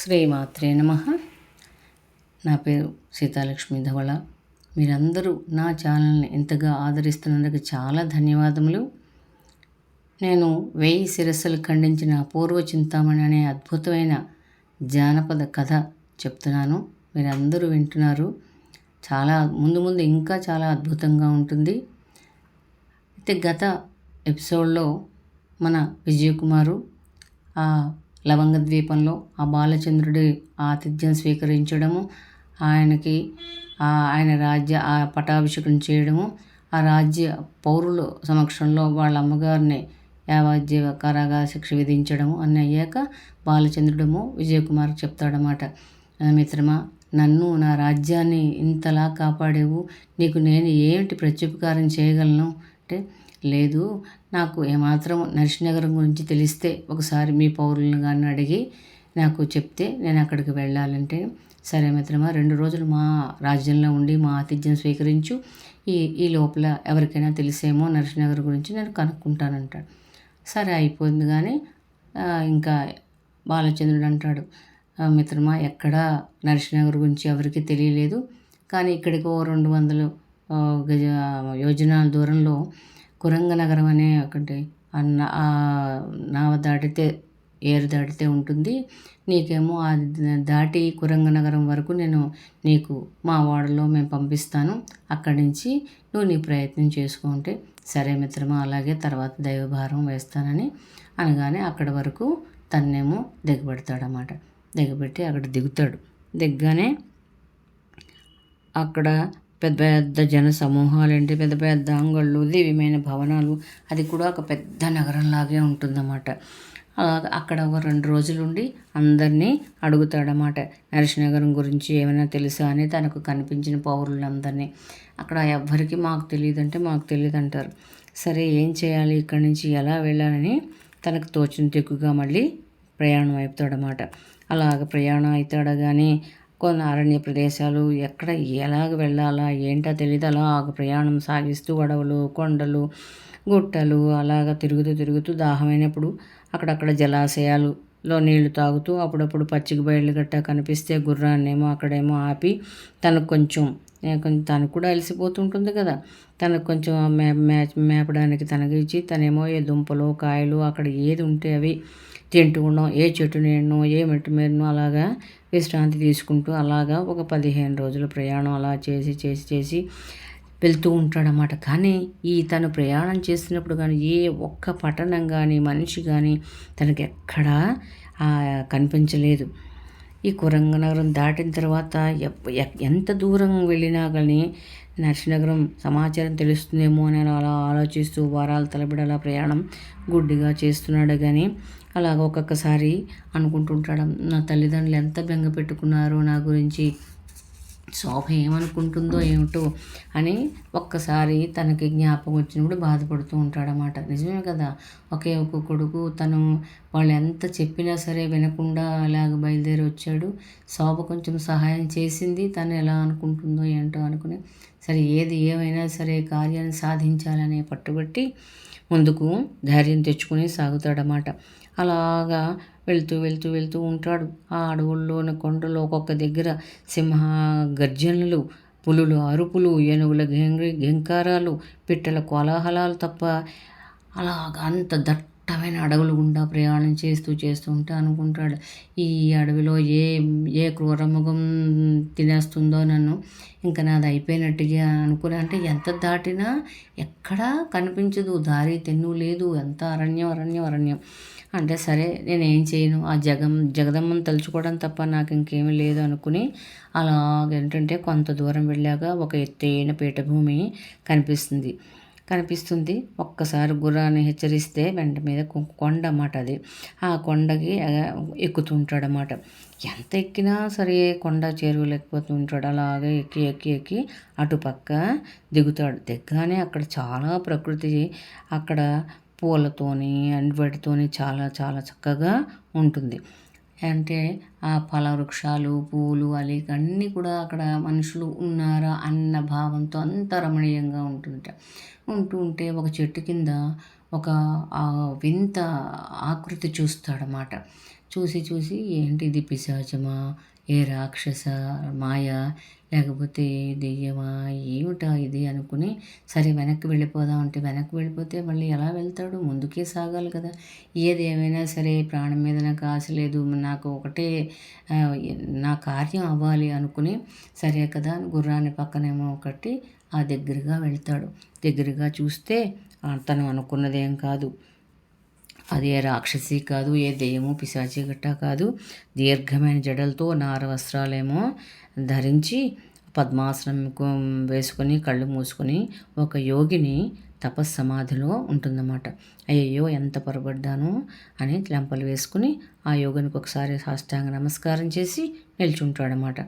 శ్రీమాత్రే నమ. నా పేరు సీతాలక్ష్మి ధవళ. మీరందరూ నా ఛానల్ని ఎంతగా ఆదరిస్తున్నందుకు చాలా ధన్యవాదములు. నేను వెయ్యి శిరస్సులు ఖండించిన పూర్వ చింతామణి అనే అద్భుతమైన జానపద కథ చెప్తున్నాను. మీరందరూ వింటున్నారు. చాలా ముందు ముందు ఇంకా చాలా అద్భుతంగా ఉంటుంది. అయితే గత ఎపిసోడ్లో మన విజయకుమారు ఆ లవంగ ద్వీపంలో ఆ బాలచంద్రుడి ఆతిథ్యం స్వీకరించడము ఆయనకి ఆయన రాజ్య ఆ పటాభిషేకం చేయడము ఆ రాజ్య పౌరుల సమక్షంలో వాళ్ళ అమ్మగారిని యావజ్జీవ కారాగార శిక్ష విధించడము అన్నీ అయ్యాక బాలచంద్రుడము విజయకుమార్ చెప్తాడనమాట మిత్రమా నన్ను నా రాజ్యాన్ని ఇంతలా కాపాడేవు నీకు నేను ఏమిటి ప్రత్యుపకారం చేయగలను? అంటే లేదు నాకు ఏమాత్రం నరసింహనగరం గురించి తెలిస్తే ఒకసారి మీ పౌరులను కానీ అడిగి నాకు చెప్తే నేను అక్కడికి వెళ్ళాలంటే సరే మిత్రమా రెండు రోజులు మా రాజ్యంలో ఉండి మా ఆతిథ్యం స్వీకరించు. ఈ ఈ లోపల ఎవరికైనా తెలిసేమో నరసింహనగర్ గురించి నేను కనుక్కుంటానంటాడు. సరే అయిపోయింది కానీ ఇంకా బాలచంద్రుడు అంటాడు మిత్రమా ఎక్కడా నరసింహనగర్ గురించి ఎవరికి తెలియలేదు. కానీ ఇక్కడికి ఓ రెండు వందలు గజ యోజనాల దూరంలో కురంగ నగరం అనే ఒకటి నావ దాటితే ఏరు దాటితే ఉంటుంది. నీకేమో అది దాటి కురంగ నగరం వరకు నేను నీకు మా వాడలో మేము పంపిస్తాను. అక్కడి నుంచి నువ్వు నీ ప్రయత్నం చేసుకుంటే సరే మిత్రమా అలాగే తర్వాత దైవభారం వేస్తానని అనగానే అక్కడి వరకు తన్నేమో దిగబెడతాడనమాట దిగబెట్టి అక్కడ దిగుతాడు. దిగ్గానే అక్కడ పెద్ద పెద్ద జన సమూహాలు ఏంటి పెద్ద పెద్ద అంగళ్ళు దివ్యమైన భవనాలు. అది కూడా ఒక పెద్ద నగరంలాగే ఉంటుందన్నమాట. అక్కడ ఒక రెండు రోజులు ఉండి అందరినీ అడుగుతాడనమాట నరసింహనగరం గురించి ఏమైనా తెలుసా అని తనకు కనిపించిన పౌరులందరినీ. అక్కడ ఎవ్వరికి మాకు తెలియదంటే మాకు తెలియదు అంటారు సరే ఏం చేయాలి? ఇక్కడి నుంచి ఎలా వెళ్ళాలని తనకు తోచిన తెక్కుగా మళ్ళీ ప్రయాణం అవుతాడనమాట అలాగ ప్రయాణం అవుతాడు కానీ కొన్ని అరణ్య ప్రదేశాలు ఎక్కడ ఎలాగ వెళ్ళాలా ఏంటో తెలియదు అలా ప్రయాణం సాగిస్తూ అడవులు కొండలు గుట్టలు అలాగ తిరుగుతూ తిరుగుతూ దాహమైనప్పుడు అక్కడక్కడ జలాశయాలులో నీళ్ళు తాగుతూ అప్పుడప్పుడు పచ్చిక బయలు గట్ట కనిపిస్తే గుర్రాన్నేమో అక్కడేమో ఆపి తనకు కొంచెం కొంచెం తనకు కూడా అలసిపోతుంటుంది కదా. తనకు కొంచెం మే మేపడానికి తనకి ఇచ్చి తనేమో ఏ దుంపలు కాయలు అక్కడ ఏది ఉంటే అవి తింటూ ఉండడం ఏ చెట్టు నేను ఏ మెట్టు మీదనో అలాగా విశ్రాంతి తీసుకుంటూ అలాగా ఒక పదిహేను రోజుల ప్రయాణం అలా చేసి చేసి చేసి వెళ్తూ ఉంటాడనమాట కానీ ఈ తను ప్రయాణం చేస్తున్నప్పుడు కానీ ఏ ఒక్క పట్టణం కానీ మనిషి కానీ తనకి ఎక్కడా కనిపించలేదు. ఈ కురంగనగరం దాటిన తర్వాత ఎంత దూరం వెళ్ళినా కానీ నర్సినగరం సమాచారం తెలుస్తుందేమో అని అలా ఆలోచిస్తూ వారాల తలబడి అలా ప్రయాణం గుడ్డిగా చేస్తున్నాడు. కానీ అలాగ ఒక్కొక్కసారి అనుకుంటుంటాడు నా తల్లిదండ్రులు ఎంత బెంగ పెట్టుకున్నారో నా గురించి. శోభ ఏమనుకుంటుందో ఏమిటో అని ఒక్కసారి తనకి జ్ఞాపకం వచ్చినప్పుడు బాధపడుతూ ఉంటాడనమాట నిజమే కదా? ఒకే ఒక కొడుకు తను వాళ్ళు ఎంత చెప్పినా సరే వినకుండా అలాగ బయలుదేరి వచ్చాడు. శోభ కొంచెం సహాయం చేసింది తను ఎలా అనుకుంటుందో ఏంటో అనుకుని సరే ఏది ఏమైనా సరే కార్యాన్ని సాధించాలనే పట్టుబట్టి ముందుకు ధైర్యం తెచ్చుకుని సాగుతాడనమాట అలాగా వెళ్తూ వెళ్తూ వెళ్తూ ఉంటాడు. ఆ అడవుల్లోని కొండలో ఒక్కొక్క దగ్గర సింహ గర్జనలు పులులు అరుపులు ఏనుగుల గెంగి గెంకారాలు పిట్టల కోలాహలాలు తప్ప అలాగ అంత దట్టమైన అడవులు గుండా ప్రయాణం చేస్తూ చేస్తూ ఉంటే అనుకుంటాడు. ఈ అడవిలో ఏ ఏ క్రూరముఖం తినేస్తుందో నన్ను ఇంకా నాది అయిపోయినట్టుగా అనుకుని అంటే ఎంత దాటినా ఎక్కడా కనిపించదు. దారి తెన్ను లేదు. ఎంత అరణ్యం అరణ్యం అరణ్యం. అంటే సరే నేను ఏం చేయను. ఆ జగం జగదమ్మని తలుచుకోవడం తప్ప నాకు ఇంకేమీ లేదు అనుకుని అలాగేంటంటే కొంత దూరం వెళ్ళాక ఒక ఎత్తైన పీఠభూమి కనిపిస్తుంది. కనిపిస్తుంది. ఒక్కసారి గుర్రాన్ని హెచ్చరిస్తే వెంట మీద కొండ అన్నమాట అది. ఆ కొండకి ఎక్కుతుంటాడనమాట ఎంత ఎక్కినా సరే కొండ చేరువలేకపోతూ ఉంటాడు. అలాగే ఎక్కి ఎక్కి ఎక్కి అటుపక్క దిగుతాడు. దిగ్గానే అక్కడ చాలా ప్రకృతి అక్కడ పూలతోని అండ్ వాటితోని చాలా చాలా చక్కగా ఉంటుంది. అంటే ఆ ఫల వృక్షాలు పూలు అలి అన్నీ కూడా అక్కడ మనుషులు ఉన్నారా అన్న భావంతో అంత రమణీయంగా ఉంటుంట. ఉంటూ ఉంటే ఒక చెట్టు కింద ఒక వింత ఆకృతి చూస్తాడనమాట చూసి చూసి ఏంటి ఇది పిశాచమా? ఏ రాక్షస మాయ లేకపోతే దెయ్యమా ఏమిటా ఇది అనుకుని సరే వెనక్కి వెళ్ళిపోదాం అంటే వెనక్కి వెళ్ళిపోతే మళ్ళీ ఎలా వెళ్తాడు? ముందుకే సాగాలి కదా. ఏది ఏమైనా సరే ప్రాణం మీద నాకు ఆశ లేదు నాకు ఒకటే నా కార్యం అవ్వాలి అనుకుని సరే కదా గుర్రాన్ని పక్కనేమో ఒకటి ఆ దగ్గరగా వెళ్తాడు. దగ్గరగా చూస్తే తను అనుకున్నదేం కాదు. అది ఏ రాక్షసి కాదు ఏ దెయ్యము పిశాచి గట్టా కాదు. దీర్ఘమైన జడలతో నార వస్త్రాలేమో ధరించి పద్మాసనం వేసుకొని కళ్ళు మూసుకొని ఒక యోగిని తపస్సమాధిలో ఉంటుందన్నమాట. అయ్యయ్యో ఎంత పొరపడ్డాను అని లంపలు వేసుకుని ఆ యోగునికి ఒకసారి సాష్టాంగ నమస్కారం చేసి నిల్చుంటాడనమాట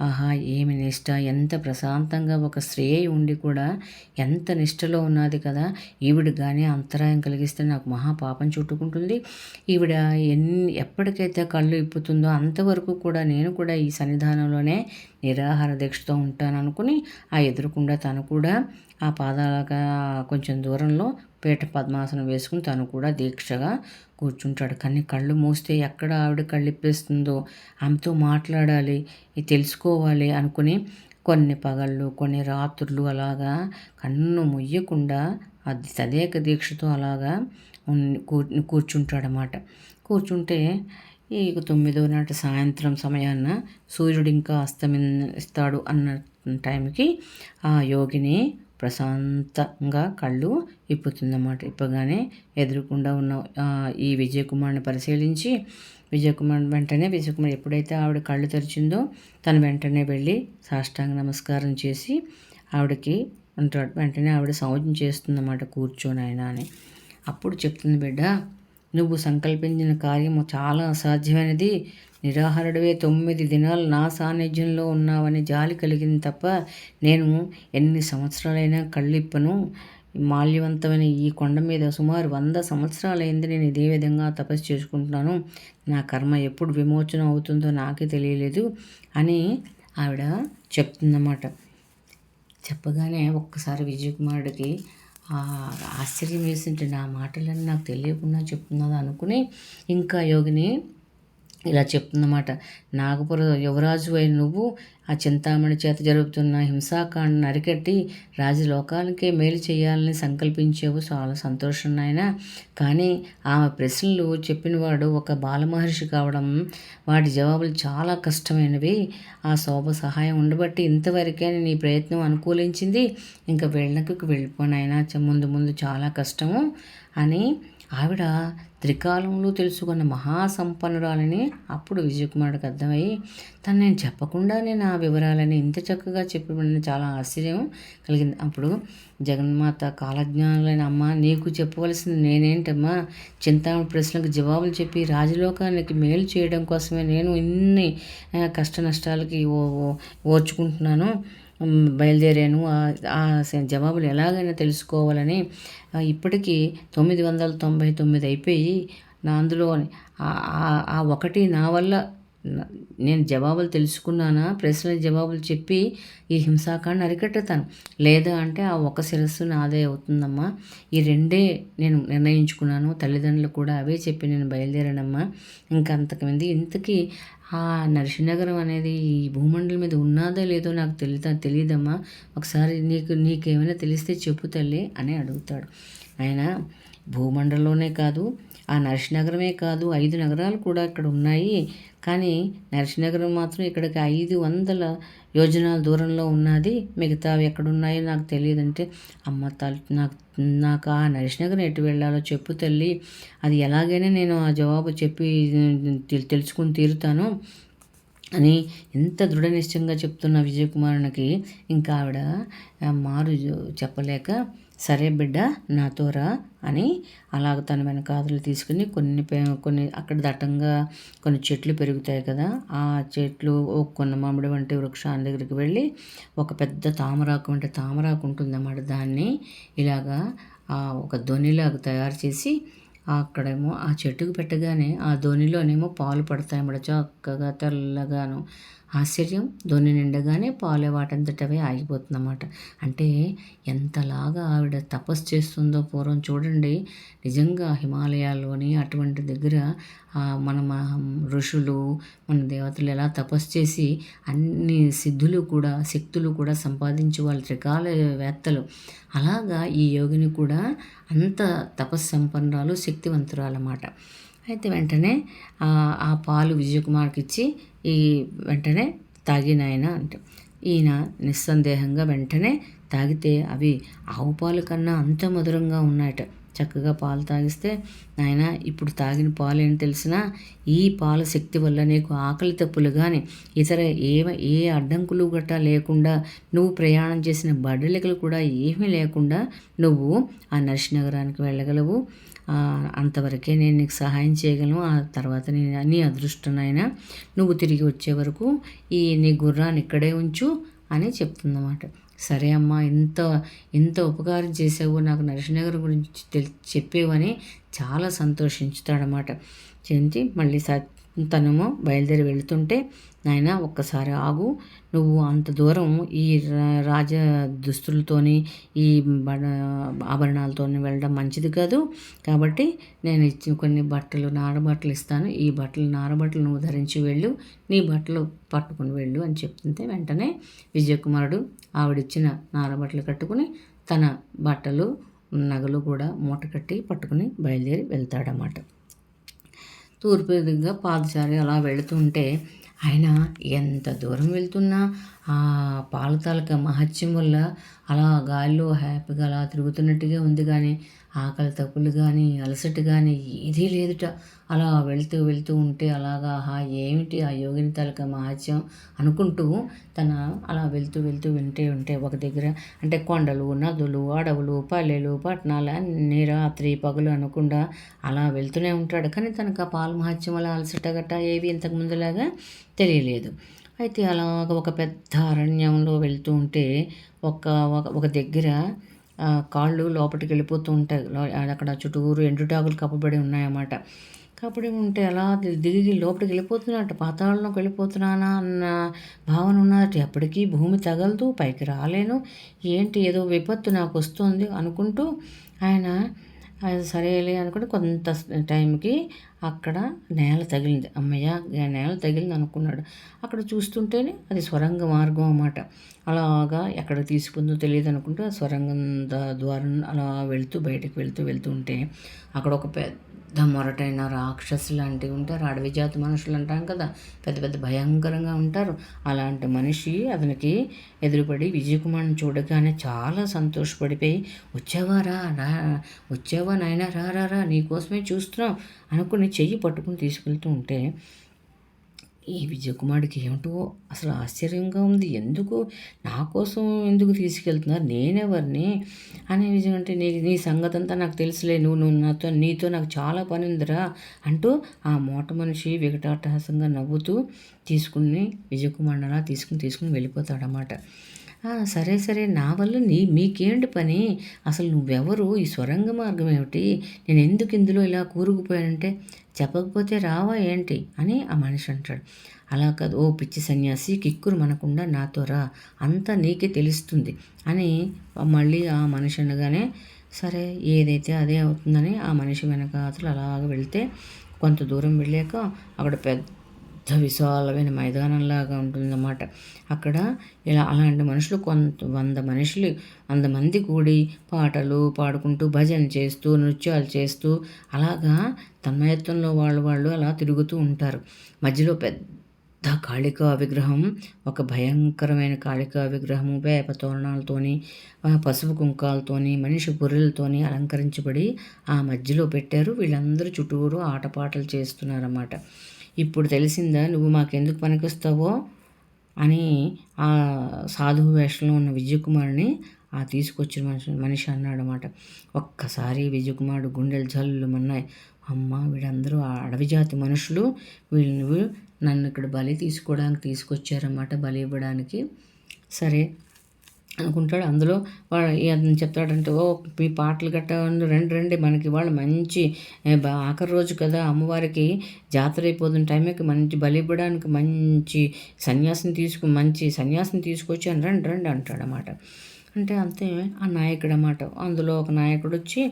ఆహా ఏమి నిష్ట? ఎంత ప్రశాంతంగా ఒక స్త్రీ ఉండి కూడా ఎంత నిష్టలో ఉన్నది కదా? ఈవిడ కానీ అంతరాయం కలిగిస్తే నాకు మహాపాపం చుట్టుకుంటుంది. ఈవిడ ఎన్ని ఎప్పటికైతే కళ్ళు ఇప్పుతుందో అంతవరకు కూడా నేను కూడా ఈ సన్నిధానంలోనే నిరాహార దీక్షతో ఉంటాను అనుకుని ఆ ఎదురుకుండా తను కూడా ఆ పాదాలగా కొంచెం దూరంలో పీఠ పద్మాసనం వేసుకుని తను కూడా దీక్షగా కూర్చుంటాడు. కానీ కళ్ళు మూస్తే ఎక్కడ ఆవిడ కళ్ళిప్పేస్తుందో ఆమెతో మాట్లాడాలి ఇది తెలుసుకోవాలి అనుకుని కొన్ని పగళ్ళు కొన్ని రాత్రులు అలాగా కన్ను ముయ్యకుండా అది తదేక దీక్షతో అలాగా కూర్చుంటాడనమాట కూర్చుంటే ఈ తొమ్మిదో నాటి సాయంత్రం సమయాన సూర్యుడు ఇంకా అస్తమిస్తాడు అన్న టైంకి ఆ యోగిని ప్రశాంతంగా కళ్ళు ఇప్పుతుందన్నమాట ఇప్పగానే ఎదురుకుండా ఉన్న ఈ విజయకుమార్ని పరిశీలించి విజయకుమార్ వెంటనే విజయకుమార్ ఎప్పుడైతే ఆవిడ కళ్ళు తెరిచిందో తను వెంటనే వెళ్ళి సాష్టాంగ నమస్కారం చేసి ఆవిడకి అంటాడు వెంటనే ఆవిడ సంవత్సరం చేస్తుందన్నమాట కూర్చొని ఆయన అని. అప్పుడు చెప్తుంది బిడ్డ నువ్వు సంకల్పించిన కార్యము చాలా అసాధ్యమైనది. నిరాహారుడివే తొమ్మిది దినాలు నా సాన్నిధ్యంలో ఉన్నావని జాలి కలిగింది తప్ప నేను ఎన్ని సంవత్సరాలైనా కళ్ళిప్పను. మాల్యవంతమైన ఈ కొండ మీద సుమారు వంద సంవత్సరాలైంది నేను ఇదే విధంగా తపస్సు చేసుకుంటున్నాను. నా కర్మ ఎప్పుడు విమోచన అవుతుందో నాకే తెలియలేదు అని ఆవిడ చెప్తుందన్నమాట. చెప్పగానే ఒక్కసారి విజయకుమారుడికి ఆశ్చర్యం వేసింటే నా మాటలన్నీ నాకు తెలియకుండా చెప్తున్నది అనుకుని ఇంకా యోగిని ఇలా చెప్తుందన్నమాట. నాగపుర యువరాజు అయిన నువ్వు ఆ చింతామణి చేత జరుగుతున్న హింసాకాండను అరికట్టి రాజలోకాలకే మేలు చేయాలని సంకల్పించేవు. చాలా సంతోషం నాయన. కానీ ఆమె ప్రశ్నలు చెప్పినవాడు ఒక బాలమహర్షి కావడం వాటి జవాబులు చాలా కష్టమైనవి. ఆ శోభ సహాయం ఉండబట్టి ఇంతవరకే నీ ప్రయత్నం అనుకూలించింది. ఇంకా వెళ్ళకు వెళ్ళిపోనాయన ముందు ముందు చాలా కష్టము అని ఆవిడ త్రికాలంలో తెలుసుకున్న మహాసంపన్నురాలని అప్పుడు విజయకుమారుడికి అర్థమయ్యి తను నేను చెప్పకుండా నేను ఆ వివరాలని ఇంత చక్కగా చెప్పిన చాలా ఆశ్చర్యం కలిగింది. అప్పుడు జగన్మాత కాలజ్ఞానులైన అమ్మ నీకు చెప్పవలసింది నేనేంటమ్మా? చింతామణి ప్రశ్నలకు జవాబులు చెప్పి రాజలోకానికి మేలు చేయడం కోసమే నేను ఇన్ని కష్ట నష్టాలకి ఓర్చుకుంటున్నాను. బయలుదేరాను. ఆ జవాబులు ఎలాగైనా తెలుసుకోవాలని ఇప్పటికీ తొమ్మిది వందల తొంభై తొమ్మిది అయిపోయి నా అందులో ఆ ఒకటి నా వల్ల నేను జవాబులు తెలుసుకున్నానా? ప్రశ్నల జవాబులు చెప్పి ఈ హింసాకాండ అరికట్టుతాను. లేదా అంటే ఆ ఒక శిరస్సు నాదే అవుతుందమ్మా. ఈ రెండే నేను నిర్ణయించుకున్నాను. తల్లిదండ్రులు కూడా అవే చెప్పి నేను బయలుదేరానమ్మా. ఇంకంతకుమంది ఇంతకీ ఆ నరసింహనగరం అనేది ఈ భూమండలం మీద ఉన్నదో లేదో నాకు తెలియదా తెలియదమ్మా ఒకసారి నీకు నీకేమైనా తెలిస్తే చెప్పు తల్లి అని అడుగుతాడు. ఆయన భూమండలంలోనే కాదు ఆ నరసింహనగరమే కాదు ఐదు నగరాలు కూడా ఇక్కడ ఉన్నాయి. కానీ నరసింహనగరం మాత్రం ఇక్కడికి ఐదు వందల యోజనాల దూరంలో ఉన్నది. మిగతావి ఎక్కడున్నాయో నాకు తెలియదంటే అమ్మ తల్లి నాకు నాకు ఆ నరసింహనగరం ఎటు వెళ్ళాలో చెప్పు తల్లి. అది ఎలాగైనా నేను ఆ జవాబు చెప్పి తెలుసుకుని తీరుతాను అని ఎంత దృఢ నిశ్చయంగా చెప్తున్న విజయకుమారునికి ఇంకా ఆవిడ మారు చెప్పలేక సరే బిడ్డ నాతో రా అని అలాగ తన వెనకాదులు తీసుకుని కొన్ని కొన్ని అక్కడ దట్టంగా కొన్ని చెట్లు పెరుగుతాయి కదా ఆ చెట్లు కొన్న మామిడి వంటి వృక్షాన్ని దగ్గరికి వెళ్ళి ఒక పెద్ద తామరాకు అంటే తామరాకు ఉంటుందన్నమాట. దాన్ని ఇలాగా ఒక ధ్వనిలాగా తయారు చేసి అక్కడేమో ఆ చెట్టుకు పెట్టగానే ఆ ధ్వనిలోనేమో పాలు పడతాయి అన్నమాట చక్కగా తెల్లగాను. ఆశ్చర్యం. ధోని నిండగానే పాలే వాటంతటవే ఆగిపోతుందన్నమాట. అంటే ఎంతలాగా ఆవిడ తపస్సు చేస్తుందో పూర్వం చూడండి. నిజంగా హిమాలయాల్లోని అటువంటి దగ్గర మన ఋషులు మన దేవతలు ఎలా తపస్సు చేసి అన్ని సిద్ధులు కూడా శక్తులు కూడా సంపాదించి వాళ్ళ త్రికాల వేత్తలు అలాగా ఈ యోగిని కూడా అంత తపస్సంపన్నురాలు శక్తివంతురాలన్నమాట. అయితే వెంటనే ఆ పాలు విజయకుమార్కి ఇచ్చి ఈ వెంటనే తాగినాయన అంటే ఈయన నిస్సందేహంగా వెంటనే తాగితే అవి ఆవు పాలు కన్నా అంత మధురంగా ఉన్నాయట. చక్కగా పాలు తాగిస్తే నాయన ఇప్పుడు తాగిన పాలు ఏంటి తెలిసినా ఈ పాల శక్తి వల్ల నీకు ఆకలి తప్పులు కానీ ఇతర ఏ ఏ అడ్డంకులు గట్టా లేకుండా నువ్వు ప్రయాణం చేసిన బడ్డలికలు కూడా ఏమీ లేకుండా నువ్వు ఆ నర్సినగరానికి వెళ్ళగలవు. అంతవరకే నేను నీకు సహాయం చేయగలను. ఆ తర్వాత నేను నీ అదృష్టనైనా నువ్వు తిరిగి వచ్చే వరకు ఈ నీ గుర్రాన్ని ఇక్కడే ఉంచు అని చెప్తుందన్నమాట. సరే అమ్మా ఎంత ఎంత ఉపకారం చేసావు నాకు నరసింహగారి గురించి తెలి చెప్పేవని చాలా సంతోషించుతాడనమాట చెంచి మళ్ళీ స తనము బయలుదేరి వెళుతుంటే నాయన ఒక్కసారి ఆగు. నువ్వు అంత దూరం ఈ రాజ దుస్తులతోని ఈ బడ ఆభరణాలతోని వెళ్ళడం మంచిది కాదు. కాబట్టి నేను ఇచ్చిన కొన్ని బట్టలు నారబట్టలు ఇస్తాను. ఈ బట్టలు నారబట్టలు నువ్వు ధరించి వెళ్ళు. నీ బట్టలు పట్టుకుని వెళ్ళు అని చెప్తుంటే వెంటనే విజయకుమారుడు ఆవిడిచ్చిన నారబట్టలు కట్టుకుని తన బట్టలు నగలు కూడా మూట కట్టి పట్టుకుని బయలుదేరి వెళ్తాడన్నమాట. తూర్పు దిగ్గా పాదచారి అలా వెళుతుంటే ఆయన ఎంత దూరం వెళ్తున్నా ఆ పాల తాలూకా మహత్యం వల్ల అలా గాలిలో హ్యాపీగా అలా తిరుగుతున్నట్టుగా ఉంది కానీ ఆకలి తప్పులు కానీ అలసట కానీ ఏదీ లేదుట. అలా వెళ్తూ వెళ్తూ ఉంటే అలాగా ఆహా ఏమిటి ఆ యోగిని తాలూకా మహత్యం అనుకుంటూ తన అలా వెళ్తూ వెళ్తూ వింటే ఉంటే ఒక దగ్గర అంటే కొండలు నదులు అడవులు పల్లెలు పట్టణాలు అన్ని రాత్రి పగులు అనకుండా అలా వెళ్తూనే ఉంటాడు. కానీ తనకు ఆ పాల మహత్యం అలా అలసట గట్ట ఏవి ఇంతకు ముందులాగా తెలియలేదు. అయితే అలాగ ఒక పెద్ద అరణ్యంలో వెళ్తూ ఉంటే ఒక ఒక దగ్గర కాళ్ళు లోపలికి వెళ్ళిపోతూ ఉంటాయి. అక్కడ చుట్టూరు ఎండుటాకులు కప్పబడి ఉన్నాయన్నమాట. కప్పబడి ఉంటే అలా దిగి లోపలికి వెళ్ళిపోతున్నట్టు పాతాళంలోకి వెళ్ళిపోతున్నానా అన్న భావన ఉన్నట్టు ఎప్పటికీ భూమి తగలదు పైకి రాలేను. ఏంటి ఏదో విపత్తు నాకు వస్తుంది అనుకుంటూ ఆయన అది సరేలే అనుకుంటే కొంత టైంకి అక్కడ నేల తగిలింది. అమ్మయ్య నేల తగిలింది అనుకున్నాడు. అక్కడ చూస్తుంటేనే అది స్వరంగ మార్గం అన్నమాట. అలాగా ఎక్కడ తీసుకుందో తెలియదు అనుకుంటే ఆ స్వరంగం ద్వారం అలా వెళ్తూ బయటకు వెళ్తూ వెళ్తూ ఉంటే అక్కడ ఒక పెద్ద పెద్ద మొరటైన రాక్షసు లాంటివి ఉంటారు. అడవి జాతి మనుషులు అంటాం కదా. పెద్ద పెద్ద భయంకరంగా ఉంటారు. అలాంటి మనిషి అతనికి ఎదురుపడి విజయకుమార్ని చూడగానే చాలా సంతోషపడిపోయి వచ్చావారా? రా వచ్చావా నాయన? రా రా రా నీకోసమే చూస్తున్నాం అనుకుని చెయ్యి పట్టుకుని తీసుకెళ్తూ ఉంటే ఈ విజయకుమారుడికి ఏమిటో అసలు ఆశ్చర్యంగా ఉంది. ఎందుకు? నా కోసం ఎందుకు తీసుకెళ్తున్నారు? నేనెవరిని? అనే విజయం అంటే నీ నీ సంగతి అంతా నాకు తెలుసులే. నువ్వు నువ్వు నాతో నీతో నాకు చాలా పని ఉందిరా అంటూ ఆ మూట మనిషి వికటాటహాసంగా నవ్వుతూ తీసుకుని విజయకుమార్ అలా తీసుకుని తీసుకుని వెళ్ళిపోతాడనమాట సరే సరే నా వల్ల నీ మీకేంటి పని? అసలు నువ్వెవరు? ఈ స్వరంగ మార్గం ఏమిటి? నేను ఎందుకు ఇందులో ఇలా కూరుకుపోయానంటే? చెప్పకపోతే రావా ఏంటి? అని ఆ మనిషి అంటాడు. అలా కాదు. ఓ పిచ్చి సన్యాసి కిక్కురు మనకుండా నాతో రా. అంతా నీకే తెలుస్తుంది. అని మళ్ళీ ఆ మనిషి అనగానే సరే ఏదైతే అదే అవుతుందని ఆ మనిషి వెనక అసలు అలాగ వెళ్తే కొంత దూరం వెళ్ళాక అక్కడ పెద్ద పెద్ద విశాలమైన మైదానంలాగా ఉంటుందన్నమాట. అక్కడ ఇలా అలాంటి మనుషులు కొంత వంద మనుషులు వంద మంది కూడి పాటలు పాడుకుంటూ భజన చేస్తూ నృత్యాలు చేస్తూ అలాగా తన్మయత్వంలో వాళ్ళు వాళ్ళు అలా తిరుగుతూ ఉంటారు. మధ్యలో పెద్ద కాళికా విగ్రహం ఒక భయంకరమైన కాళికా విగ్రహము వేప తోరణాలతోని పసుపు కుంకాలతోని మనిషి బుర్రెలతోని అలంకరించబడి ఆ మధ్యలో పెట్టారు. వీళ్ళందరూ చుట్టూరు ఆటపాటలు చేస్తున్నారన్నమాట. ఇప్పుడు తెలిసిందా నువ్వు మాకెందుకు పనికొస్తావో అని ఆ సాధువు వేషంలో ఉన్న విజయకుమారుని ఆ తీసుకొచ్చిన మనిషి మనిషి అన్నాడు అనమాట ఒక్కసారి విజయకుమారుడు గుండెలు జల్లు మన్నాయి అమ్మ వీళ్ళందరూ అడవి జాతి మనుషులు. వీళ్ళు నన్ను ఇక్కడ బలి తీసుకోవడానికి తీసుకొచ్చారన్నమాట బలి ఇవ్వడానికి. సరే అనుకుంటాడు. అందులో వాడు చెప్తాడంటే ఓ మీ పాటలు గట్ట రండి రండి. మనకి వాళ్ళు మంచి ఆఖరి రోజు కదా. అమ్మవారికి జాతర అయిపోతున్న టైంకి మంచి బలి ఇవ్వడానికి మంచి సన్యాసం తీసుకు మంచి సన్యాసం తీసుకొచ్చి అని రండి రండి అంటాడనమాట అంటే అంతే ఆ నాయకుడు అన్నమాట. అందులో ఒక నాయకుడు వచ్చి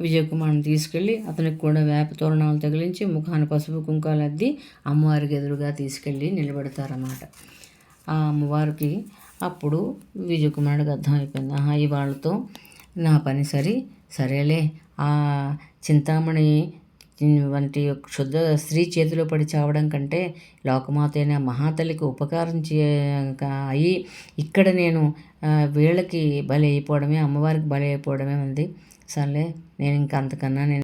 విజయకుమార్ని తీసుకెళ్ళి అతనికి కూడా వేప తోరణాలు తగిలించి ముఖాన పసుపు కుంకాలు అద్ది అమ్మవారికి ఎదురుగా తీసుకెళ్ళి నిలబెడతారన్నమాట. ఆ అమ్మవారికి అప్పుడు విజయకుమారుడికి అర్థమైపోయింది. ఆహా ఈ వాళ్ళతో నా పని సరి సరేలే. ఆ చింతామణి వంటి శుద్ధ స్త్రీ చేతిలో పడి చావడం కంటే లోకమాత అయిన మహాతల్లికి ఉపకారం చే అయ్యి ఇక్కడ నేను వీళ్ళకి బలి అయిపోవడమే అమ్మవారికి బలి అయిపోవడమే ఉంది. సర్లే నేను ఇంకా అంతకన్నా నేను